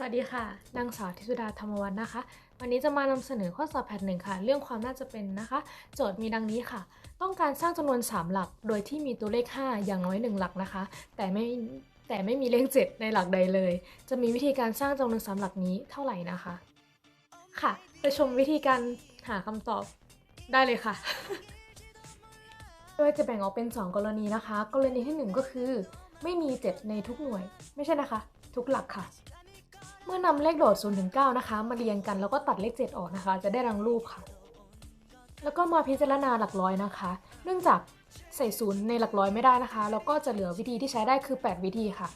สวัสดีค่ะ นางสาวทิสุดาธรรมวัฒน์นะคะ วันนี้จะมานำเสนอข้อสอบแพทหนึ่งค่ะ เรื่องความน่าจะเป็นนะคะ โจทย์มีดังนี้ค่ะ ต้องการสร้างจำนวน 3 หลัก โดยที่มีตัวเลข 5 อย่างน้อย 1 หลักนะคะ แต่ไม่แต่ไม่มีเลข 7 ในหลักใดเลย จะมีวิธีการสร้างจำนวน 3 หลักนี้เท่าไหร่นะคะ ค่ะ ไปชมวิธีการหาคำตอบได้เลยค่ะ โดยจะแบ่งออกเป็น 2 กรณีนะคะ กรณีที่ 1 ก็คือ ไม่มี 7 ในทุกหน่วย ไม่ใช่นะคะ ทุกหลักค่ะ เมื่อนำเลขโดด0ถึง9นะคะ มาเรียงกันแล้วก็ตัดเลข 7 ออกนะคะ จะได้รังรูปค่ะ แล้วก็มาพิจารณาหลักร้อยนะคะ เนื่องจากใส่ศูนย์ในหลักร้อยไม่ได้นะคะ แล้วก็จะเหลือวิธีที่ใช้ได้คือ 8 วิธีค่ะ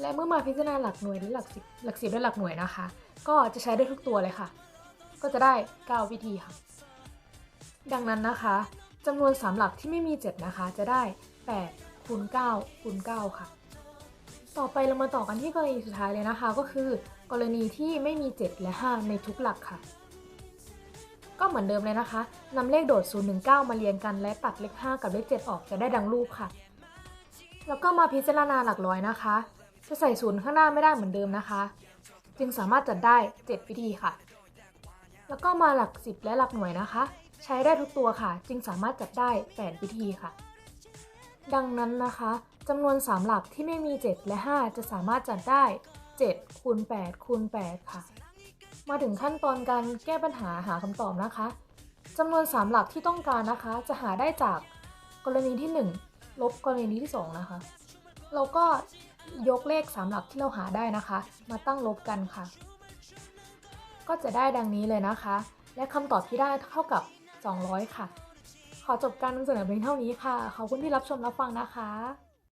และเมื่อมาพิจารณาหลักหน่วยหรือหลักสิบหลักสิบและหลักหน่วยนะคะ ก็จะใช้ได้ทุกตัวเลยค่ะ ก็จะได้ 9 วิธีค่ะ ดังนั้นนะคะจำนวน3หลักที่ไม่มี 7 นะคะ จะได้8คูณ9คูณ9ค่ะ ต่อไปเรามาต่อกันที่กรณีสุดท้ายเลยนะคะ ก็คือ กรณีที่ไม่มี 7 และ 5 ในทุกหลักค่ะ ก็เหมือนเดิมเลยนะคะนำเลขโดด0ถึง9มาเรียงกันและตัดเลข 5 กับเลข 7 ออกจะได้ดังรูปค่ะ แล้วก็มาพิจารณาหลักร้อยนะคะ จะใส่ศูนย์ข้างหน้าไม่ได้เหมือนเดิมนะคะ จึงสามารถจัดได้ 7 วิธีค่ะ แล้วก็มาหลัก 10 และหลักหน่วยนะคะ ใช้ได้ทุกตัวค่ะ จึงสามารถจัดได้ 8 วิธีค่ะ ดังนั้นนะคะจำนวน3หลักที่ไม่มี 7 และ 5 จะสามารถจัดได้ 7คูณ8คูณ8ค่ะ มาถึงขั้นตอนการแก้ปัญหาหาคำตอบนะคะจำนวน 3 หลักที่ต้องการนะคะ จะหาได้จากกรณีที่ 1 ลบกรณีที่ 2 นะคะ เราก็ยกเลข 3 หลักที่เราหาได้นะคะ มาตั้งลบกันค่ะ ก็จะได้ดังนี้เลยนะคะ และคำตอบที่ได้เท่ากับ 200 ค่ะ ขอจบการนำเสนอเพียงเท่านี้ค่ะ ขอบคุณที่รับชมรับฟังนะคะ